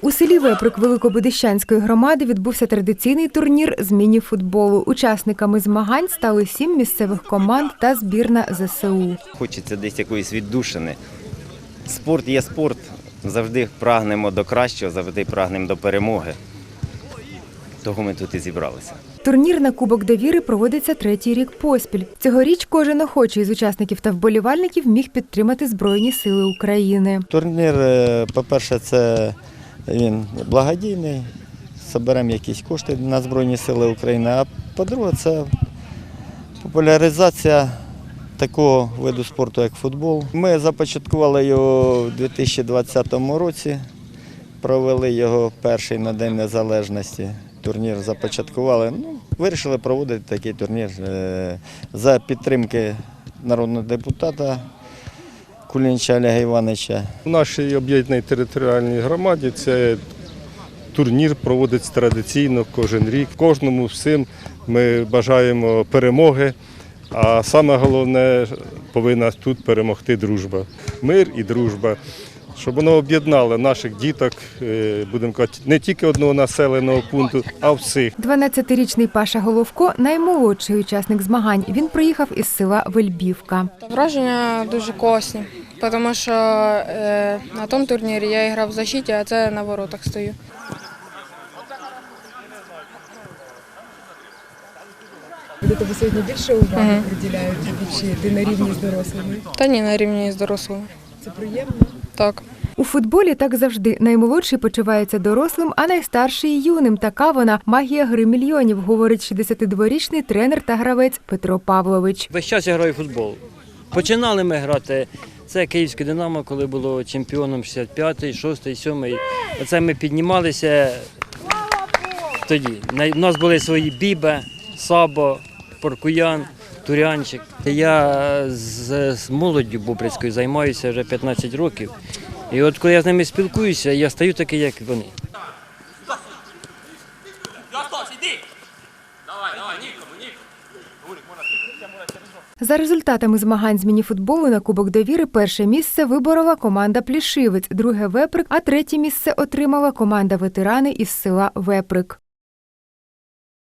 У селі Веприк Великобудищанської громади відбувся традиційний турнір з міні-футболу. Учасниками змагань стали сім місцевих команд та збірна ЗСУ. Хочеться десь якоїсь віддушини. Спорт є спорт. Завжди прагнемо до кращого, завжди прагнемо до перемоги. Того ми тут і зібралися. Турнір на Кубок довіри проводиться третій рік поспіль. Цьогоріч кожен охочий з учасників та вболівальників міг підтримати Збройні Сили України. Турнір, е, по-перше, це він благодійний, зберемо якісь кошти на Збройні Сили України. А по-друге, це популяризація такого виду спорту, як футбол. Ми започаткували його у 2020 році, провели його перший на День Незалежності. Турнір започаткували. Ну, вирішили проводити такий турнір е, за підтримки народного депутата Кулініча Олега Івановича. В нашій об'єднаній територіальній громаді це турнір проводиться традиційно кожен рік. Кожному всім ми бажаємо перемоги. А саме головне повинна тут перемогти дружба. Мир і дружба. Щоб воно об'єднало наших діток, е, будемо казати, не тільки одного населеного пункту, а всіх. 12-річний Паша Головко наймолодший учасник змагань. Він приїхав із села Вельбівка. Враження дуже класні, тому що е, на тому турнірі я грав в защиті, а це на воротах стою. Тебе сьогодні більше уваги приділяють чи ти на рівні з дорослими? Та ні, на рівні з дорослими. Це приємно. Так. У футболі так завжди наймолодший почувається дорослим, а найстарший юним. Така вона магія гри мільйонів, говорить 62-річний тренер та гравець Петро Павлович. Весь час я граю в футбол. Починали ми грати. Це Київське Динамо, коли було чемпіоном 65-й, 6-й, 7-й. Оце ми піднімалися тоді. На- У нас були свої бібе, сабо, поркуян, турянчик. Я з, з молоддю Бобрицькою займаюся вже 15 років. І от коли я з ними спілкуюся, я стаю такий, як вони. За результатами змагань з мініфутболу на Кубок довіри перше місце виборола команда Плішивець, друге Веприк, а третє місце отримала команда ветерани із села Веприк.